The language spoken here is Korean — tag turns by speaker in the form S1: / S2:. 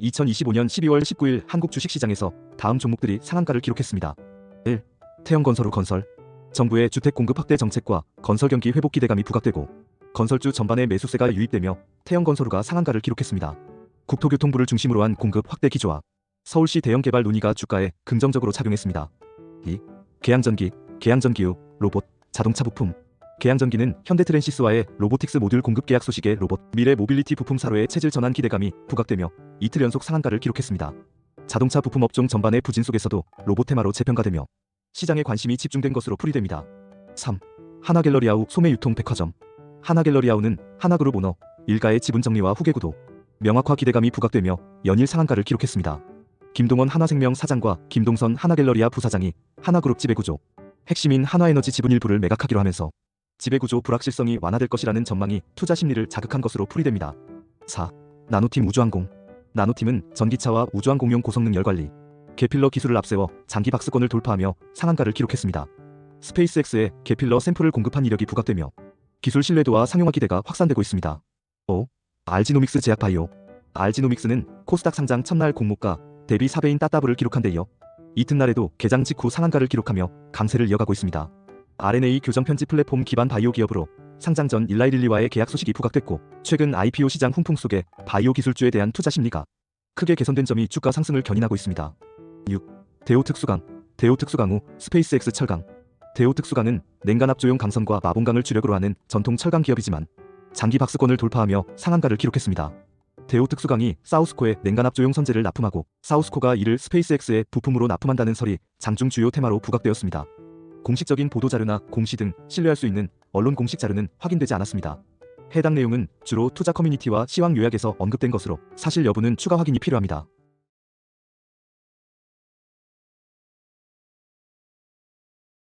S1: 2025년 12월 19일 한국 주식시장에서 다음 종목들이 상한가를 기록했습니다. 1. 태형건설후 건설 정부의 주택 공급 확대 정책과 건설 경기 회복 기대감이 부각되고 건설주 전반에 매수세가 유입되며 태형건설후가 상한가를 기록했습니다. 국토교통부를 중심으로 한 공급 확대 기조와 서울시 대형 개발 논의가 주가에 긍정적으로 작용했습니다. 2. 계양전기, 계양전기후, 로봇, 자동차 부품 계양전기는 현대트랜시스와의 로보틱스 모듈 공급 계약 소식에 로봇, 미래 모빌리티 부품 사로의 체질 전환 기대감이 부각되며 이틀 연속 상한가를 기록했습니다. 자동차 부품 업종 전반의 부진 속에서도 로봇 테마로 재평가되며 시장에 관심이 집중된 것으로 풀이됩니다. 3. 하나갤러리아우 소매 유통 백화점 하나갤러리아우는 하나그룹 오너, 일가의 지분 정리와 후계 구도, 명확화 기대감이 부각되며 연일 상한가를 기록했습니다. 김동원 하나생명 사장과 김동선 하나갤러리아 부사장이 하나그룹 지배구조, 핵심인 하나에너지 지분 일부를 매각하기로 하면서 지배구조 불확실성이 완화될 것이라는 전망이 투자 심리를 자극한 것으로 풀이됩니다. 4. 나노팀 우주항공 나노팀은 전기차와 우주항 공용 고성능 열 관리, 게필러 기술을 앞세워 장기 박스권을 돌파하며 상한가를 기록했습니다. 스페이스X에 게필러 샘플을 공급한 이력이 부각되며 기술 신뢰도와 상용화 기대가 확산되고 있습니다. 5. 알지노믹스 제약바이오 알지노믹스는 코스닥 상장 첫날 공모가 대비 4배인 따따블을 기록한 데 이어 이튿날에도 개장 직후 상한가를 기록하며 강세를 이어가고 있습니다. RNA 교정 편집 플랫폼 기반 바이오 기업으로 상장 전 일라이릴리와의 계약 소식이 부각됐고 최근 IPO 시장 훈풍 속에 바이오 기술주에 대한 투자 심리가 크게 개선된 점이 주가 상승을 견인하고 있습니다. 6. 대우 특수강 대우 특수강 후 스페이스X 철강 대우 특수강은 냉간 압 조용 강선과 마봉강을 주력으로 하는 전통 철강 기업이지만 장기 박스권을 돌파하며 상한가를 기록했습니다. 대우 특수강이 사우스코의 냉간 압 조용 선재를 납품하고 사우스코가 이를 스페이스X에 부품으로 납품한다는 설이 장중 주요 테마로 부각되었습니다. 공식적인 보도자료나 공시 등 신뢰할 수 있는 언론 공식 자료는 확인되지 않았습니다. 해당 내용은 주로 투자 커뮤니티와 시황 요약에서 언급된 것으로 사실 여부는 추가 확인이 필요합니다.